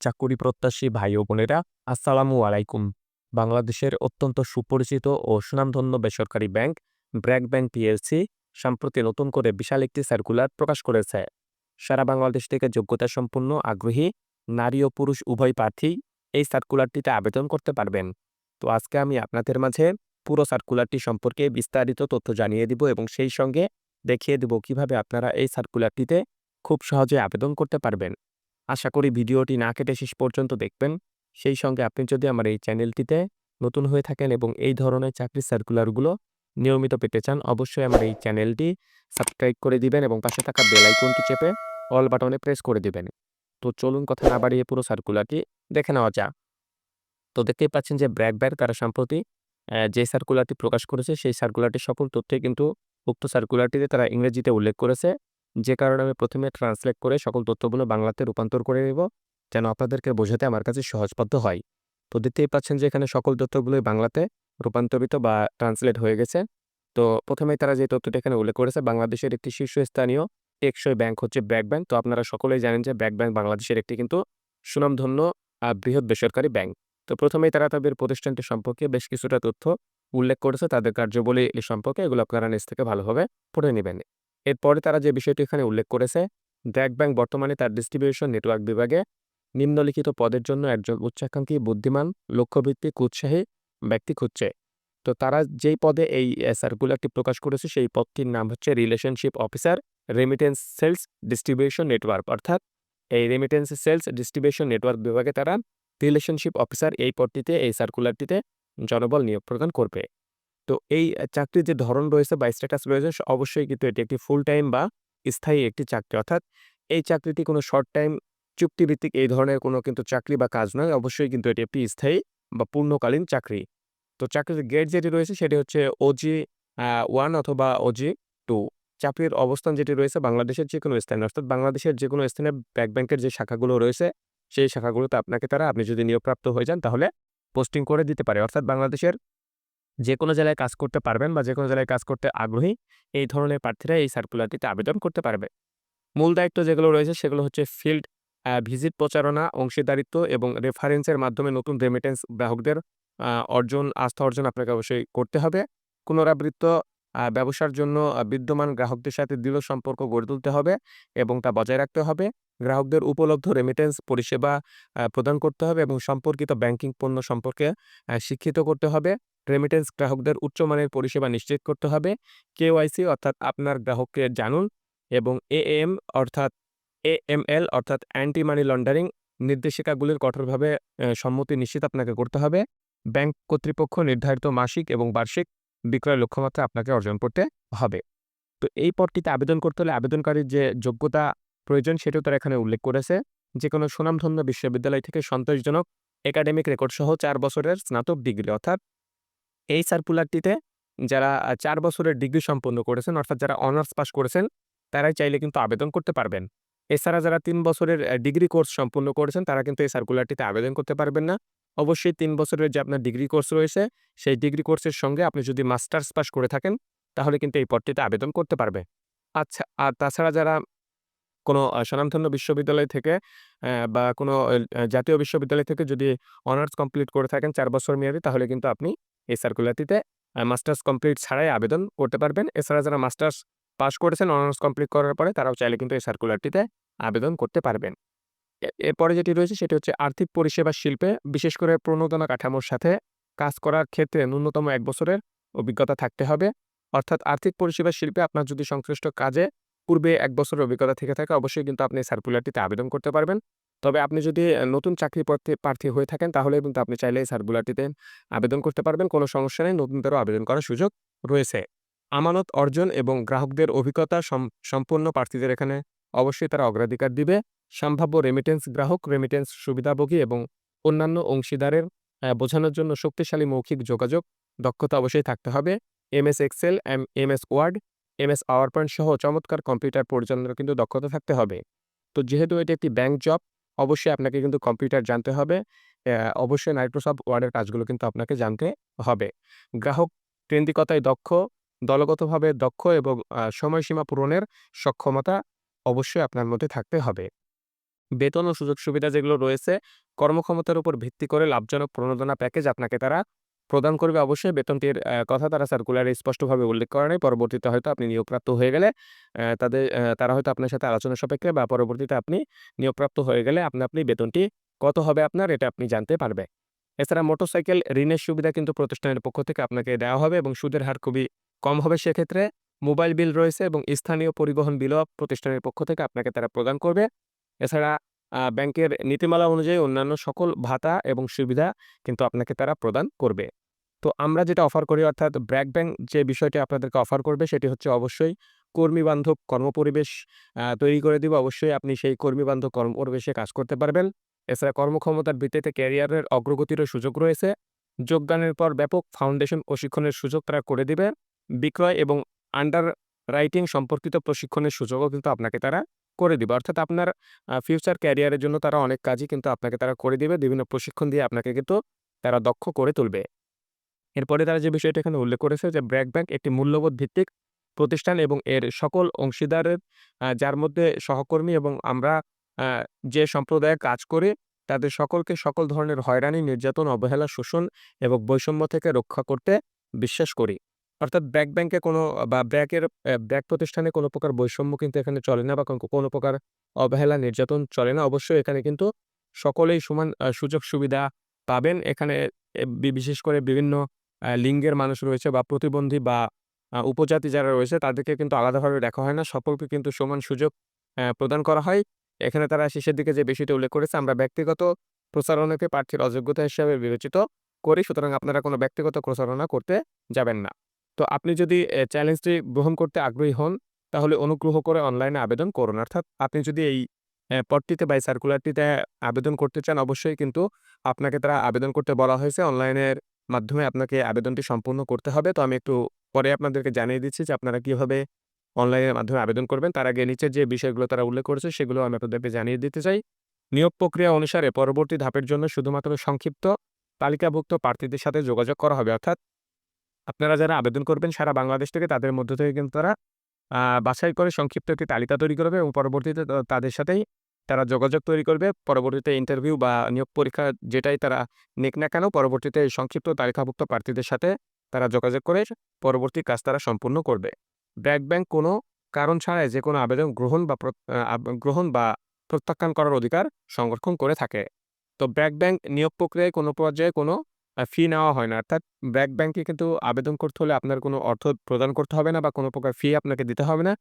চাকুরি প্রত্যাশী ভাই ও বোনেরা, আসসালামু আলাইকুম। বাংলাদেশের অত্যন্ত সুপরিচিত ও সুনামধন্য বেসরকারি ব্যাংক, ব্র্যাক ব্যাংক পিএলসি, সম্প্রতি নতুন করে বিশাল একটি সার্কুলার প্রকাশ করেছে। সারা বাংলাদেশ থেকে যোগ্যতা সম্পন্ন আগ্রহী, নারী ও পুরুষ উভয় প্রার্থী এই সার্কুলারটিতে আবেদন করতে পারবেন। তো আজকে আমি আপনাদের মাঝে পুরো সার্কুলারটি সম্পর্কে বিস্তারিত তথ্য জানিয়ে দিব এবং সেই সঙ্গে দেখিয়ে দেব কীভাবে আপনারা এই সার্কুলারটিতে খুব সহজে আবেদন করতে পারবেন। আশা করি ভিডিওটি না কেটে শেষ পর্যন্ত দেখবেন। সেই সঙ্গে আপনি যদি আমার এই চ্যানেলটিতে নতুন হয়ে থাকেন এবং এই ধরনের চাকরির সার্কুলারগুলো নিয়মিত পেতে চান, অবশ্যই আমার এই চ্যানেলটি সাবস্ক্রাইব করে দিবেন এবং পাশে থাকা বেল আইকনটি চেপে অল বাটনে প্রেস করে দিবেন। তো চলুন কথা না বাড়িয়ে পুরো সার্কুলারটি দেখে নেওয়া যাক। তো দেখতেই পাচ্ছেন যে ব্র্যাক ব্যার তারা সম্প্রতি যে সার্কুলারটি প্রকাশ করেছে, সেই সার্কুলারটির সকল তথ্যই কিন্তু উক্ত সার্কুলারটিতে তারা ইংরেজিতে উল্লেখ করেছে। যে কারণে আমি প্রথমে ট্রান্সলেট করে সকল তথ্যগুলো বাংলাতে রূপান্তর করে নেব, যেন আপনাদেরকে বোঝাতে আমার কাছে সহজবদ্ধ হয়। তো দেখতেই পাচ্ছেন যে এখানে সকল তথ্যগুলোই বাংলাতে রূপান্তরিত বা ট্রান্সলেট হয়ে গেছে। তো প্রথমেই তারা যে তথ্যটা এখানে উল্লেখ করেছে, বাংলাদেশের একটি শীর্ষস্থানীয় টেকসই ব্যাংক হচ্ছে ব্র্যাক ব্যাংক। তো আপনারা সকলেই জানেন যে ব্র্যাক ব্যাংক বাংলাদেশের একটি কিন্তু সুনামধন্য বৃহৎ বেসরকারি ব্যাংক। তো প্রথমেই তারা তাদের প্রতিষ্ঠানটি সম্পর্কে বেশ কিছুটা তথ্য উল্লেখ করেছে। তাদের কার্যবলী সম্পর্কে এগুলো আপনারা নিজ থেকে ভালোভাবে পড়ে নেবেন। এরপরে তারা যে বিষয়টি এখানে উল্লেখ করেছে ব্র্যাক ব্যাংক বর্তমানে তার ডিস্ট্রিবিউশন নেটওয়ার্ক বিভাগে নিম্নলিখিত পদের জন্য একজন উচ্চাকাঙ্ক্ষী, বুদ্ধিমান, লক্ষ্যভিত্তিক, উৎসাহী ব্যক্তি খুঁজছে। তো তারা যেই পদে এই সার্কুলারটি প্রকাশ করেছে, সেই পদটির নাম হচ্ছে relationship officer remittance sales distribution network অর্থাৎ এই রেমিটেন্স সেলস ডিস্ট্রিবিউশন নেটওয়ার্ক বিভাগে তারা রিলেশনশিপ অফিসার এই পদটিতে, এই সার্কুলারটিতে জনবল নিয়োগ প্রদান করবে। তো এই চাকরির যে ধরন রয়েছে বা স্ট্যাটাস রয়েছে অবশ্যই কিন্তু এটি একটি ফুল টাইম বা স্থায়ী একটি চাকরি। অর্থাৎ এই চাকরিটি কোনো শর্ট টাইম চুক্তিভিত্তিক এই ধরনের কোনো কিন্তু চাকরি বা কাজ নয়, অবশ্যই কিন্তু এটি একটি স্থায়ী বা পূর্ণকালীন চাকরি। তো চাকরির গ্রেড যেটি রয়েছে সেটি হচ্ছে ওজি ওয়ান অথবা ওজি টু চাকরির অবস্থান যেটি রয়েছে বাংলাদেশের যে কোনো স্থানে, অর্থাৎ বাংলাদেশের যে কোনো স্থানে ব্যাক ব্যাংকের যে শাখাগুলো রয়েছে, সেই শাখাগুলোতে আপনাকে তারা, আপনি যদি নিয়োগপ্রাপ্ত হয়ে যান তাহলে পোস্টিং করে দিতে পারে। অর্থাৎ বাংলাদেশের যে কোনো জেলায় কাজ করতে পারবেন বা যে কোনো জেলায় কাজ করতে আগ্রহী, এই ধরনের প্রার্থীরা এই সার্কুলারটিতে আবেদন করতে পারবে। মূল দায়িত্ব যেগুলো রয়েছে সেগুলো হচ্ছে ফিল্ড ভিজিট প্রচারণা, অংশীদারিত্ব এবং রেফারেন্সের মাধ্যমে নতুন রেমিটেন্স গ্রাহকদের অর্জন, আস্থা অর্জন আপনাকে অবশ্যই করতে হবে। পুনরাবৃত্ত ব্যবসার জন্য বিদ্যমান গ্রাহকদের সাথে দৃঢ় সম্পর্ক গড়ে তুলতে হবে এবং তা বজায় রাখতে হবে। গ্রাহকদের উপলব্ধ রেমিটেন্স পরিষেবা প্রদান করতে হবে এবং সম্পর্কিত ব্যাংকিং পণ্য সম্পর্কে শিক্ষিত করতে হবে। রেমিটেন্স গ্রাহকদের উচ্চমানের পরিষেবা নিশ্চিত করতে হবে। কেওয়াইসি অর্থাৎ আপনার গ্রাহককে জানুন এবং এএম অর্থাৎ এএমএল অর্থাৎ অ্যান্টি মানি লন্ডারিং নির্দেশিকাগুলির কঠোরভাবে সম্মতি নিশ্চিত আপনাকে করতে হবে। ব্যাংক কর্তৃপক্ষ নির্ধারিত মাসিক এবং বার্ষিক বিক্রয় লক্ষ্যমাত্রা আপনাকে অর্জন করতে হবে। তো এই পদটিতে আবেদন করতে হলে আবেদনকারীর যে যোগ্যতা প্রয়োজন সেটাও তারা এখানে উল্লেখ করেছে। যে কোনো সুনামধন্য বিশ্ববিদ্যালয় থেকে সন্তোষজনক একাডেমিক রেকর্ড সহ চার বছরের স্নাতক ডিগ্রি অর্থাৎ এই সার্কুলারটিতে যারা চার বছরের ডিগ্রি সম্পন্ন করেছেন, অর্থাৎ যারা অনার্স পাস করেছেন, তারাই চাইলে কিন্তু আবেদন করতে পারবেন। এছাড়া যারা তিন বছরের ডিগ্রি কোর্স সম্পূর্ণ করেছেন, তারা কিন্তু এই সার্কুলারটিতে আবেদন করতে পারবেন না। অবশ্যই তিন বছরের যে আপনার ডিগ্রি কোর্স রয়েছে, সেই ডিগ্রি কোর্সের সঙ্গে আপনি যদি মাস্টার্স পাস করে থাকেন, তাহলে কিন্তু এই পদটিতে আবেদন করতে পারবে। আচ্ছা আর তাছাড়া যারা কোনো স্বনামধন্য বিশ্ববিদ্যালয় থেকে বা কোনো জাতীয় বিশ্ববিদ্যালয় থেকে যদি অনার্স কমপ্লিট করে থাকেন চার বছর মেয়াদি, তাহলে কিন্তু আপনি এই সার্কুলারটিতে মাস্টার্স কমপ্লিট ছাড়াই আবেদন করতে পারবেন। এছাড়া যারা মাস্টার্স পাস করেছেন, অনার্স কমপ্লিট করার পরে তারাও চাইলে কিন্তু এই সার্কুলারটিতে আবেদন করতে পারবেন। এরপরে যেটি রয়েছে, সেটি হচ্ছে আর্থিক পরিষেবা শিল্পে বিশেষ করে প্রণোদনা কাঠামোর সাথে কাজ করার ক্ষেত্রে ন্যূনতম এক বছরের অভিজ্ঞতা থাকতে হবে। অর্থাৎ আর্থিক পরিষেবা শিল্পে আপনার যদি সংশ্লিষ্ট কাজে পূর্বে এক বছরের অভিজ্ঞতা থেকে থাকে, অবশ্যই কিন্তু আপনি সার্কুলারটিতে আবেদন করতে পারবেন। তবে আপনি যদি নতুন চাকরি প্রার্থী হয়ে থাকেন, তাহলে কিন্তু আপনি চাইলে সার্কুলারটিতে আবেদন করতে পারবেন, কোনো সমস্যা নেই, নতুনদেরও আবেদন করার সুযোগ রয়েছে। আমানত অর্জন এবং গ্রাহকদের অভিজ্ঞতা সম্পূর্ণ প্রার্থীদের এখানে অবশ্যই তারা অগ্রাধিকার দিবে। সম্ভাব্য রেমিটেন্স গ্রাহক রেমিটেন্স সুবিধাভোগী এবং অন্যান্য অংশীদারের বোঝানোর জন্য শক্তিশালী মৌখিক যোগাযোগ দক্ষতা অবশ্যই থাকতে হবে। MS Excel, M MS Word MS PowerPoint সহ চমৎকার কম্পিউটার পরিচালনার কিন্তু দক্ষতা থাকতে হবে। তো যেহেতু এটি একটি ব্যাংক জব অবশ্যই আপনাকে কিন্তু কম্পিউটার জানতে হবে। অবশ্যই মাইক্রোসফট ওয়ার্ডের কাজগুলো কিন্তু আপনাকে জানতে হবে। গ্রাহক কেন্দ্রিকতায় দক্ষ, দলগতভাবে দক্ষ এবং সময়সীমা পূরণের সক্ষমতা অবশ্যই আপনার মধ্যে থাকতে হবে। বেতন ও সুযোগ সুবিধা যেগুলো রয়েছে, কর্মক্ষমতার উপর ভিত্তি করে লাভজনক প্রণোদনা প্যাকেজ আপনাকে তারা প্রদান করবে অবশ্যই বেতনটির কথা তারা সার্কুলারে স্পষ্টভাবে উল্লেখ করে নাই। পরবর্তীতে হয়তো আপনি নিয়োগপ্রাপ্ত হয়ে গেলে তাদের তারা হয়তো আপনার সাথে আলোচনা সাপেক্ষে বা পরবর্তীতে আপনি নিয়োগপ্রাপ্ত হয়ে গেলে আপনা, আপনি বেতনটি কত হবে আপনার এটা আপনি জানতে পারবে। এছাড়া মোটরসাইকেল ঋণের সুবিধা কিন্তু প্রতিষ্ঠানের পক্ষ থেকে আপনাকে দেওয়া হবে এবং সুদের হার খুবই কম হবে সেক্ষেত্রে। মোবাইল বিল রয়েছে এবং স্থানীয় পরিবহন বিলও প্রতিষ্ঠানের পক্ষ থেকে আপনাকে তারা প্রদান করবে। এছাড়া ব্যাংকের নীতিমালা অনুযায়ী অন্যান্য সকল ভাতা এবং সুবিধা কিন্তু আপনাকে তারা প্রদান করবে। তো আমরা যেটা অফার করি, অর্থাৎ ব্র্যাক ব্যাংক যে বিষয়টি আপনাদেরকে অফার করবে, সেটি হচ্ছে অবশ্যই কর্মী-বান্ধব কর্মপরিবেশ তৈরি করে দিব অবশ্যই আপনি সেই কর্মী-বান্ধব কর্মপরিবেশে কাজ করতে পারবেন। এছাড়া কর্মক্ষমতার ভিত্তিতে ক্যারিয়ারের অগ্রগতিরও সুযোগ রয়েছে। যোগদানের পর ব্যাপক ফাউন্ডেশন প্রশিক্ষণের সুযোগ তারা করে দিবে। বিক্রয় এবং আন্ডার রাইটিং সম্পর্কিত প্রশিক্ষণের সুযোগও কিন্তু আপনাকে তারা করে দিবে। অর্থাৎ আপনার ফিউচার ক্যারিয়ারের জন্য তারা অনেক কাজই কিন্তু আপনাকে তারা করে দিবে। বিভিন্ন প্রশিক্ষণ দিয়ে আপনাকে কিন্তু তারা দক্ষ করে তুলবে। এরপরে তারা যে বিষয়টা এখানে উল্লেখ করেছে যে ব্র্যাক ব্যাংক একটি মূল্যবোধ ভিত্তিক প্রতিষ্ঠান এবং এর সকল অংশীদারের যার মধ্যে সহকর্মী এবং আমরা যে সম্প্রদায়ে কাজ করি তাদের সকলকে সকল ধরনের হয়রানি, নির্যাতন, অবহেলা, শোষণ এবং বৈষম্য থেকে রক্ষা করতে বিশ্বাস করি। অর্থাৎ ব্র্যাক ব্যাংকে কোনো বা ব্র্যাকের ব্র্যাক প্রতিষ্ঠানে কোনো প্রকার বৈষম্য কিন্তু এখানে চলে না বা কোন প্রকার অবহেলা, নির্যাতন চলে না। অবশ্যই এখানে কিন্তু সকলেই সমান সুযোগ সুবিধা পাবেন। এখানে বিশেষ করে বিভিন্ন লিঙ্গের মানুষ রয়েছে বা প্রতিবন্ধী বা উপজাতি যারা রয়েছে তাদেরকে কিন্তু আলাদাভাবে দেখা হয় না। সকলকে কিন্তু সমান সুযোগ প্রদান করা হয়। এখানে তারা শেষের দিকে যে বিষয়টি উল্লেখ করেছে, আমরা ব্যক্তিগত প্রচারণাকে প্রার্থীর অযোগ্যতা হিসাবে বিবেচিত করি। সুতরাং আপনারা কোনো ব্যক্তিগত প্রচারণা করতে যাবেন না। তো আপনি যদি চ্যালেঞ্জটি গ্রহণ করতে আগ্রহী হন, তাহলে অনুগ্রহ করে অনলাইনে আবেদন করুন। অর্থাৎ আপনি যদি এই অ্যা পদটিতে বা সার্কুলারটিতে আবেদন করতে চান, অবশ্যই কিন্তু আপনাকে তারা আবেদন করতে বলা হয়েছে। অনলাইনের মাধ্যমে আপনাকে আবেদনটি সম্পূর্ণ করতে হবে। তো আমি একটু পরে আপনাদেরকে জানিয়ে দিচ্ছি যে আপনারা কীভাবে অনলাইনের মাধ্যমে আবেদন করবেন। তার আগে নিচের যে বিষয়গুলো তারা উল্লেখ করেছে, সেগুলো আমি আপনাদেরকে জানিয়ে দিতে চাই। নিয়োগ প্রক্রিয়া অনুসারে পরবর্তী ধাপের জন্য শুধুমাত্র সংক্ষিপ্ত তালিকাভুক্ত প্রার্থীদের সাথে যোগাযোগ করা হবে। অর্থাৎ আপনারা যারা আবেদন করবেন সারা বাংলাদেশ থেকে, তাদের মধ্য থেকে কিন্তু তারা বাছাই করে সংক্ষিপ্ত একটি তালিকা তৈরি করবে এবং পরবর্তীতে তাদের সাথেই তারা যোগাযোগ তৈরি করবে। পরবর্তীতে ইন্টারভিউ বা নিয়োগ পরীক্ষা যেটাই তারা নিক না কেন, পরবর্তীতে সংক্ষিপ্ত তালিকাভুক্ত প্রার্থীদের সাথে তারা যোগাযোগ করে পরবর্তী কাজ তারা সম্পূর্ণ করবে। ব্র্যাক ব্যাংক কোনো কারণ ছাড়াই যেকোনো আবেদন গ্রহণ বা গ্রহণ বা প্রত্যাখ্যান করার অধিকার সংরক্ষণ করে থাকে। তো ব্র্যাক ব্যাংক নিয়োগ প্রক্রিয়ায় কোনো পর্যায়ে কোনো ফি নেওয়া হয় না। অর্থাৎ ব্র্যাক ব্যাংকে কিন্তু আবেদন করতে হলে আপনার কোনো অর্থ প্রদান করতে হবে না বা কোনো প্রকার ফি আপনাকে দিতে হবে না।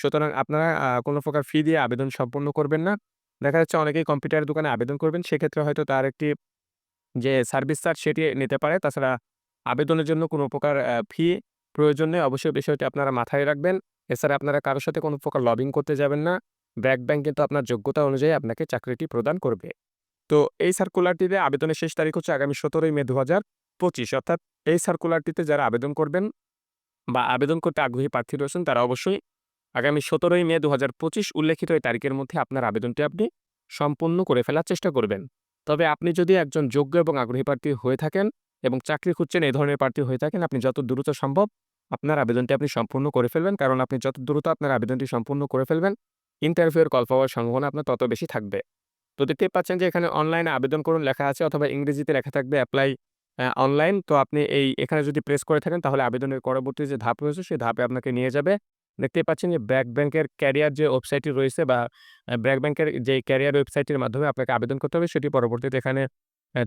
সুতরাং আপনারা কোনো প্রকার ফি দিয়ে আবেদন সম্পন্ন করবেন না। দেখা যাচ্ছে অনেকেই কম্পিউটারের দোকানে আবেদন করবেন। সেক্ষেত্রে হয়তো তার একটি যে সার্ভিস চার্জ সেটি নিতে পারে। তাছাড়া আবেদনের জন্য কোনো প্রকার ফি প্রয়োজন নেই। অবশ্যই বিষয়টি আপনারা মাথায় রাখবেন। এছাড়া আপনারা কারোর সাথে কোনো প্রকার লবিং করতে যাবেন না। ব্র্যাক ব্যাংক কিন্তু আপনার যোগ্যতা অনুযায়ী আপনাকে চাকরিটি প্রদান করবে। তো এই সার্কুলারটিতে আবেদনের শেষ তারিখ হচ্ছে আগামী ১৭ই মে ২০২৫ অর্থাৎ এই সার্কুলারটিতে যারা আবেদন করবেন বা আবেদন করতে আগ্রহী প্রার্থী রয়েছেন, তারা অবশ্যই আগামী ১৭ই মে ২০২৫ উল্লেখিত এই তারিখের মধ্যে আপনার আবেদনটি আপনি সম্পূর্ণ করে ফেলার চেষ্টা করবেন। তবে আপনি যদি একজন যোগ্য এবং আগ্রহী প্রার্থী হয়ে থাকেন এবং চাকরি খুঁজছেন, এই ধরনের প্রার্থী হয়ে থাকেন, আপনি যত দ্রুত সম্ভব আপনার আবেদনটি আপনি সম্পূর্ণ করে ফেলবেন। কারণ আপনি যত দ্রুত আপনার আবেদনটি সম্পূর্ণ করে ফেলবেন ইন্টারভিউ এর কল পাওয়ার সম্ভাবনা আপনার তত বেশি থাকবে। তো দেখতেই পাচ্ছেন যে এখানে অনলাইনে আবেদন করুন লেখা আছে অথবা ইংরেজিতে লেখা থাকবে অ্যাপ্লাই অনলাইন। তো আপনি এই এখানে যদি প্রেস করে থাকেন, তাহলে আবেদনের পরবর্তী যে ধাপ রয়েছে, সেই ধাপে আপনাকে নিয়ে যাবে। দেখতেই পাচ্ছেন যে ব্র্যাক ব্যাংকের ক্যারিয়ার যে ওয়েবসাইটটি রয়েছে বা ব্র্যাক ব্যাংকের যে ক্যারিয়ার ওয়েবসাইটের মাধ্যমে আপনাকে আবেদন করতে হবে সেটি পরবর্তীতে এখানে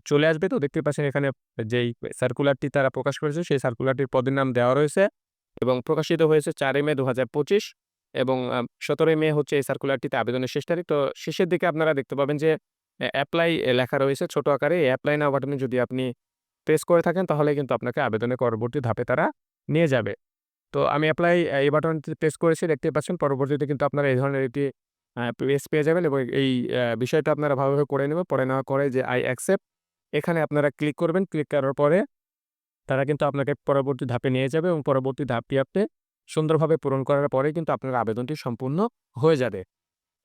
চলে আসবে। তো দেখতেই পাচ্ছেন এখানে যেই সার্কুলারটি তারা প্রকাশ করেছে সেই সার্কুলারটির পদের নাম দেওয়া রয়েছে এবং প্রকাশিত হয়েছে ৪ই মে ২০২৫ এবং সতেরোই মে হচ্ছে এই সার্কুলারটিতে আবেদনের শেষ তারিখ। তো শেষের দিকে আপনারা দেখতে পাবেন যে অ্যাপ্লাই লেখা রয়েছে ছোট আকারে। এই অ্যাপ্লাই নাও বাটনে যদি আপনি প্রেস করে থাকেন তাহলে কিন্তু আপনাকে আবেদনের পরবর্তী ধাপে তারা নিয়ে যাবে। তো আমি অ্যাপ্লাই এই বাটনটিতে প্রেস করেছি দেখতে পাচ্ছেন। পরবর্তীতে কিন্তু আপনারা এই ধরনের একটি পেজ পেয়ে যাবেন এবং এই বিষয়টা আপনারা ভালোভাবে করে নেবেন। পরে নেওয়ার করে যে আই অ্যাকসেপ্ট এখানে আপনারা ক্লিক করবেন। ক্লিক করার পরে তারা কিন্তু আপনাকে পরবর্তী ধাপে নিয়ে যাবে এবং পরবর্তী ধাপটি আপনি সুন্দরভাবে পূরণ করার পরে কিন্তু আপনার আবেদনটি সম্পূর্ণ হয়ে যাবে।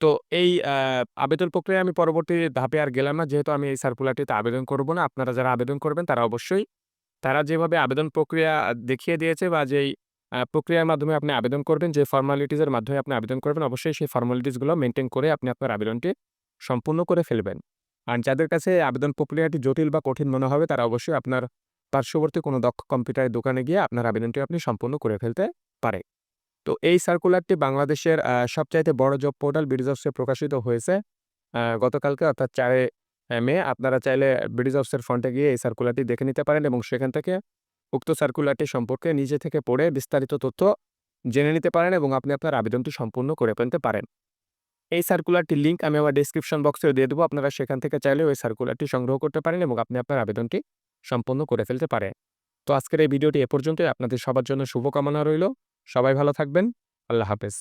তো এই আবেদন প্রক্রিয়ায় আমি পরবর্তী ধাপে আর গেলাম না। যেহেতু আমি এই সার্কুলারটিতে আবেদন করব না। আপনারা যারা আবেদন করবেন তারা অবশ্যই, তারা যেভাবে আবেদন প্রক্রিয়া দেখিয়ে দিয়েছে বা যেই প্রক্রিয়ার মাধ্যমে আপনি আবেদন করবেন, যে ফর্মালিটিজ এর মাধ্যমে আপনি আবেদন করবেন অবশ্যই সেই ফর্মালিটিস মেনটেন করে আপনি আপনার আবেদনটি সম্পূর্ণ করে ফেলবেন। আর যাদের কাছে আবেদন প্রক্রিয়াটি জটিল বা কঠিন মনে হবে তারা অবশ্যই আপনার পার্শ্ববর্তী কোনো দক্ষ কম্পিউটারের দোকানে গিয়ে আপনার আবেদনটি আপনি সম্পূর্ণ করে ফেলতে পারে। তো এই সার্কুলারটি বাংলাদেশের সবচাইতে বড় জব পোর্টাল ব্রিজঅফসে প্রকাশিত হয়েছে গতকালকে অর্থাৎ চারে মে। আপনারা চাইলে ব্রিজঅফসের ফ্রন্টে গিয়ে এই সার্কুলারটি দেখে নিতে পারেন এবং সেখান থেকে উক্ত সার্কুলারটি সম্পর্কে নিজে থেকে পড়ে বিস্তারিত তথ্য জেনে নিতে পারেন এবং আপনি আপনার আবেদনটি সম্পূর্ণ করে ফেলতে পারেন। এই সার্কুলারটির লিঙ্ক আমি আমার ডিসক্রিপশন বক্সেও দিয়ে দেবো, আপনারা সেখান থেকে চাইলে ওই সার্কুলারটি সংগ্রহ করতে পারেন এবং আপনি আপনার আবেদনটি সম্পন্ন করে ফেলতে পারেন। তো আজকের এই ভিডিওটি এ পর্যন্তই, আপনাদের সবার জন্য শুভকামনা রইল, সবাই ভালো থাকবেন, আল্লাহ হাফেজ।